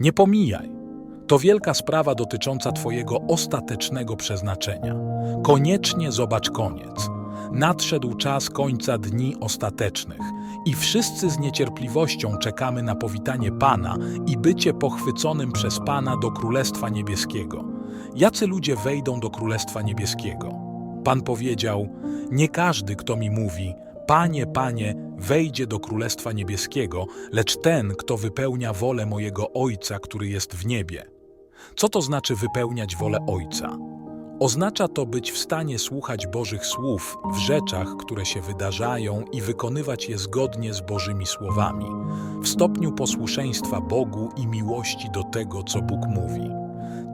Nie pomijaj. To wielka sprawa dotycząca Twojego ostatecznego przeznaczenia. Koniecznie zobacz koniec. Nadszedł czas końca dni ostatecznych i wszyscy z niecierpliwością czekamy na powitanie Pana i bycie pochwyconym przez Pana do Królestwa Niebieskiego. Jacy ludzie wejdą do Królestwa Niebieskiego? Pan powiedział: Nie każdy, kto mi mówi, Panie, Panie, wejdzie do Królestwa Niebieskiego, lecz ten, kto wypełnia wolę mojego Ojca, który jest w niebie. Co to znaczy wypełniać wolę Ojca? Oznacza to być w stanie słuchać Bożych słów w rzeczach, które się wydarzają i wykonywać je zgodnie z Bożymi słowami, w stopniu posłuszeństwa Bogu i miłości do tego, co Bóg mówi.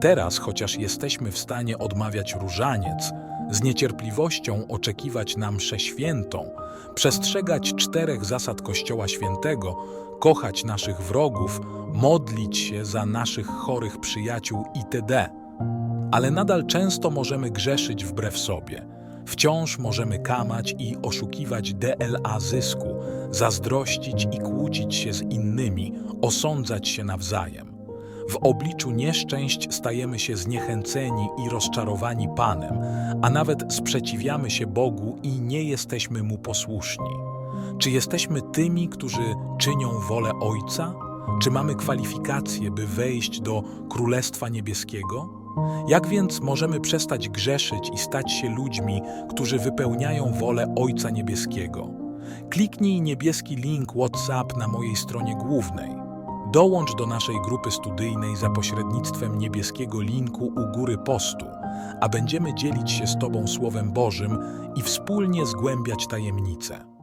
Teraz, chociaż jesteśmy w stanie odmawiać różaniec, z niecierpliwością oczekiwać na mszę świętą, przestrzegać czterech zasad Kościoła Świętego, kochać naszych wrogów, modlić się za naszych chorych przyjaciół itd. Ale nadal często możemy grzeszyć wbrew sobie. Wciąż możemy kamać i oszukiwać DLA zysku, zazdrościć i kłócić się z innymi, osądzać się nawzajem. W obliczu nieszczęść stajemy się zniechęceni i rozczarowani Panem, a nawet sprzeciwiamy się Bogu i nie jesteśmy Mu posłuszni. Czy jesteśmy tymi, którzy czynią wolę Ojca? Czy mamy kwalifikacje, by wejść do Królestwa Niebieskiego? Jak więc możemy przestać grzeszyć i stać się ludźmi, którzy wypełniają wolę Ojca Niebieskiego? Kliknij niebieski link WhatsApp na mojej stronie głównej. Dołącz do naszej grupy studyjnej za pośrednictwem niebieskiego linku u góry postu, a będziemy dzielić się z Tobą Słowem Bożym i wspólnie zgłębiać tajemnice.